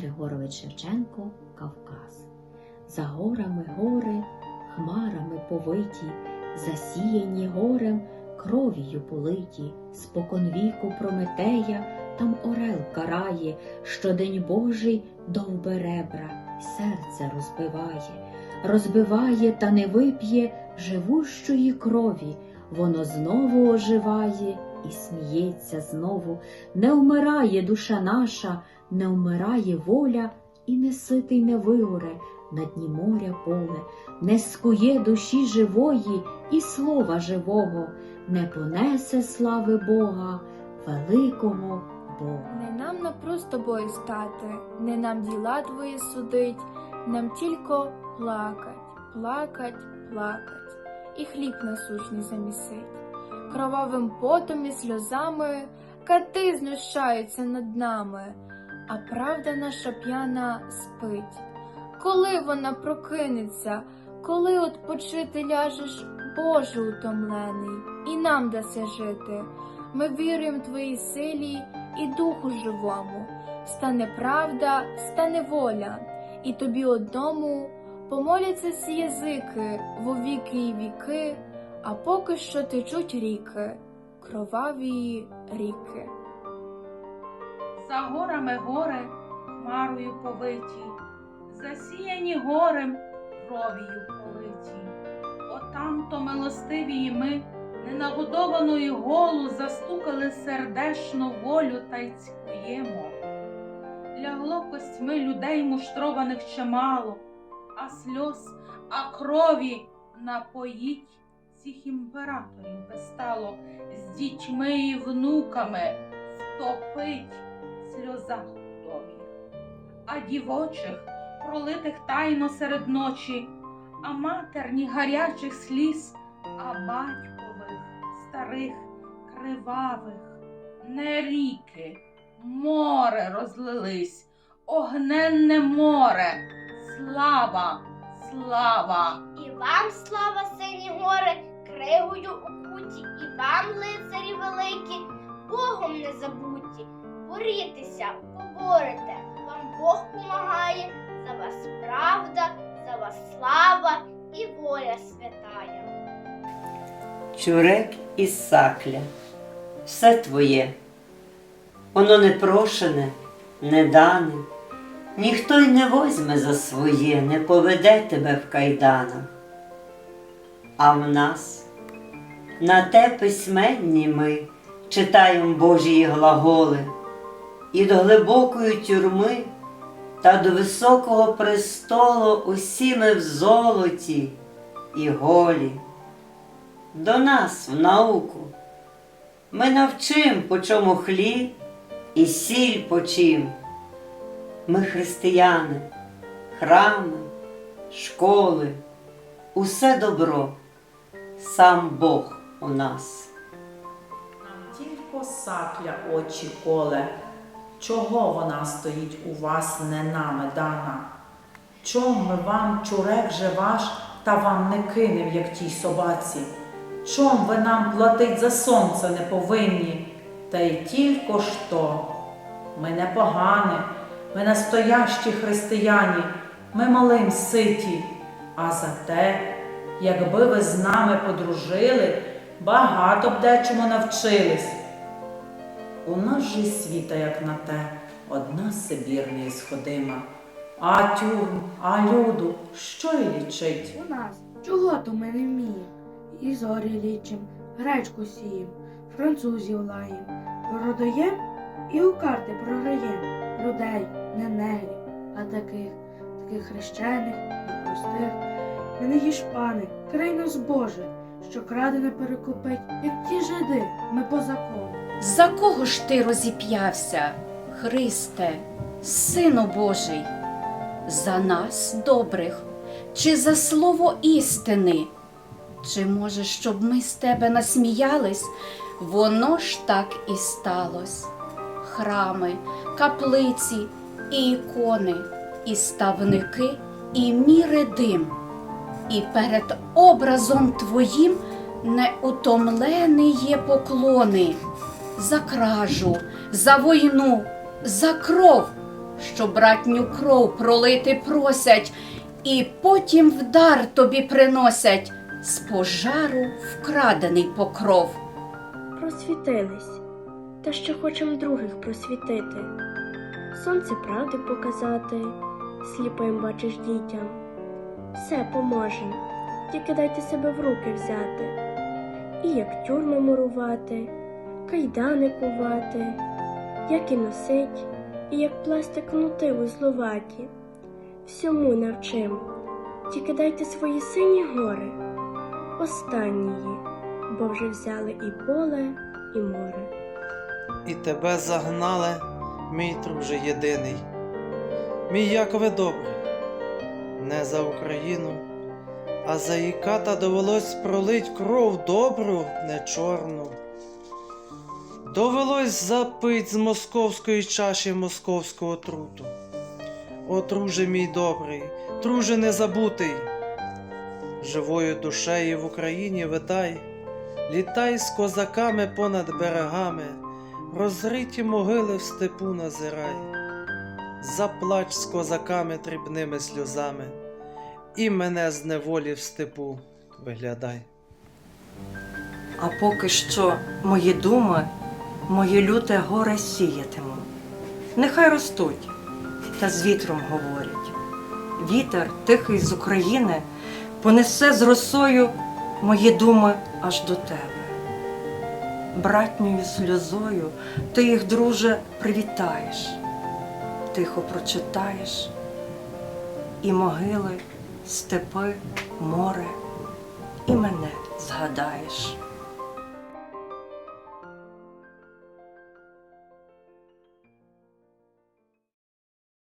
Григорович Шевченко Кавказ. За горами гори, хмарами повиті, засіяні горем, кров'ю политі, споконвіку Прометея, там орел карає, що день Божий довберебра, серце розбиває, розбиває та не вип'є живущої крові, воно знову оживає і сміється знову, не вмирає душа наша, не вмирає воля, і не ситий не вигоре на дні моря поле, не скує душі живої і слова живого, не понесе слави Бога, великого Бога. Не нам на просто бою стати, не нам діла твої судить, нам тільки плакать, плакать, плакать, і хліб насущний замісить. Кровавим потом і сльозами кати знущаються над нами, а правда наша п'яна спить. Коли вона прокинеться, коли отпочити ляжеш, Боже утомлений, і нам даси жити. Ми віруємо твоїй силі і духу живому. Стане правда, стане воля, і тобі одному помоляться всі язики во віки і віки, а поки що течуть ріки, кроваві ріки. За горами гори, хмарою повиті, засіяні горем, кров'ю политі. Отам то милостивії ми, ненагодованої голу, застукали сердешно волю та й цькуємо. Лягло костьми людей муштрованих чимало, а сльоз, а крові напоїть цих імператорів би стало з дітьми і внуками втопить сльоза худобі, а дівочих, пролитих тайно серед ночі, а матерні гарячих сліз, а батькових, старих, кривавих, не ріки, море розлились, огненне море, слава, слава. І вам слава сині гори, кригою укуті, і вам, лицарі великі, Богом не забуті. Борітеся, поборете, вам Бог помагає, за вас правда, за вас слава і воля святая. Чурек і сакля, все твоє, воно не прошене, не дане, ніхто й не возьме за своє, не поведе тебе в кайданах. А в нас на те письменні ми читаємо Божії глаголи, і до глибокої тюрми та до високого престолу усі ми в золоті і голі до нас в науку. Ми навчим, по чому хліб і сіль по чим. Ми християни, храми, школи, усе добро, сам Бог у нас. Нам тільки сакля очі коле, чого вона стоїть у вас не нами дана? Чом ми вам чурек же ваш та вам не кинем, як тій собаці? Чом ви нам платить за сонце не повинні? Та й тільки то. Ми не погані, ми настоящі християні, ми малим ситі. А за те, якби ви з нами подружили, багато б дечому навчились. У нас же світа, як на те, одна Сибір неісходима. А тюрм, а люду, що й лічить? У нас чого то ми не вміємо? І зорі лічим, гречку сієм, французів лаєм, продаєм і у карти програєм людей, не негрів, а таких, таких хрещених і простих. Ми не гішпани, край нас Боже, що крадене перекупить, як ті жиди, ми по закону. За кого ж ти розіп'явся, Христе, Сину Божий? За нас добрих, чи за слово істини? Чи може, щоб ми з тебе насміялись? Воно ж так і сталось. Храми, каплиці і ікони, і ставники, і міри дим. І перед образом твоїм неутомлений є поклони за кражу, за війну, за кров, що братню кров пролити просять, і потім в дар тобі приносять з пожару вкрадений покров. просвітились, та ще хочем других просвітити, сонце правди показати, сліпим бачиш дітям. Все поможем, тільки дайте себе в руки взяти, і як тюрми мурувати, кайдани кувати, як і носить, і як пластик кнути узловаті. Всьому навчим, тільки дайте свої сині гори, останнії, бо вже взяли і поле, і море. і тебе загнали, мій друже єдиний. Мій Якове добрий, не за Україну, а за її ката довелось пролить кров добру, не чорну. Довелось запить з московської чаші московського труту. О, друже мій добрий, друже незабутий, живою душею в Україні витай, літай з козаками понад берегами, розриті могили в степу назирай, заплач з козаками дрібними сльозами, і мене з неволі в степу виглядай. А поки що мої думи, мої люте горе сіятиму. Нехай ростуть, та з вітром говорять. Вітер тихий з України понесе з росою мої думи аж до тебе. Братньою сльозою ти їх, друже, привітаєш, тихо прочитаєш, і могили, степи, море, і мене згадаєш.